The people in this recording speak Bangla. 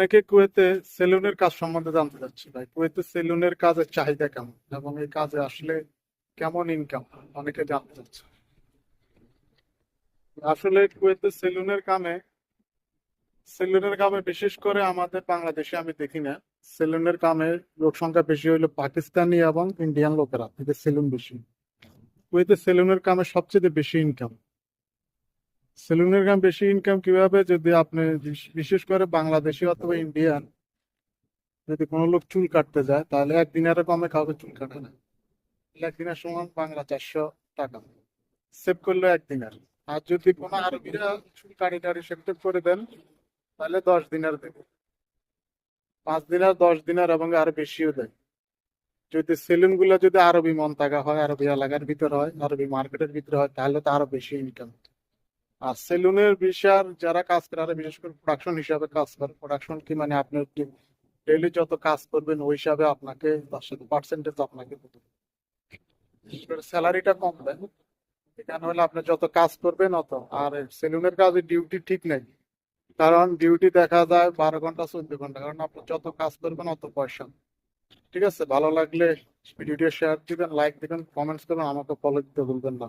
আপনাকে কুয়েতে সেলুনের কাজ সম্বন্ধে জানতে চাচ্ছি ভাই। কুয়েতে সেলুনের কাজের চাহিদা কেমন? এবং এই কাজে আসলে কেমন ইনকাম অনেকে জানতে চাচ্ছে। আসলে কুয়েতে সেলুনের কামে সেলুনের কামে বিশেষ করে আমাদের বাংলাদেশে আমি দেখি না। সেলুনের কামে লোক সংখ্যা বেশি হইল পাকিস্তানি এবং ইন্ডিয়ান লোকেরা সেলুন বেশি। কুয়েতে সেলুনের কামে সবচেয়ে বেশি ইনকাম সেলুনের কাম বেশি ইনকাম কীভাবে? যদি আপনি বিশেষ করে বাংলাদেশি অথবা ইন্ডিয়ান যদি কোনো লোক চুল কাটতে যায়, তাহলে একদিনের কমে কাউকে চুল কাটে না। একদিনের সমান বাংলা চারশো টাকা। সেভ করল একদিনের আর। যদি কোনো আরবিরা চুল কাটি টাড়ি সেভ করে দেন, তাহলে দশ দিনের দেবে। পাঁচ দিনের দশ দিনের এবং আরও বেশিও দেয়। যদি সেলুনগুলো যদি আরবি মন্তাগা হয়, আরবি এলাকার ভিতর হয়, আরবি মার্কেটের ভিতরে হয়, তাহলে তো আরও বেশি ইনকাম আর সেলুনের বিষয় যারা কাজ করে বিশেষ করে প্রোডাকশন হিসাবে কাজ করে প্রোডাকশন কি মানে আপনি ডেইলি যত কাজ করবেন, ওই হিসাবে আপনাকে তার সাথে পার্সেন্টেজ আপনাকে স্যালারিটা কম এখানে হলে আপনি যত কাজ করবেন অত, আর সেলুনের কাজে ডিউটি ঠিক নেই। কারণ ডিউটি দেখা যায় বারো ঘণ্টা, চোদ্দ ঘণ্টা, কারণ আপনি যত কাজ করবেন অত পয়সা। ঠিক আছে? ভালো লাগলে ভিডিওটি শেয়ার দিবেন লাইক দিবেন কমেন্টস করবেন, আমাকে ফলো দিতে ভুলবেন না।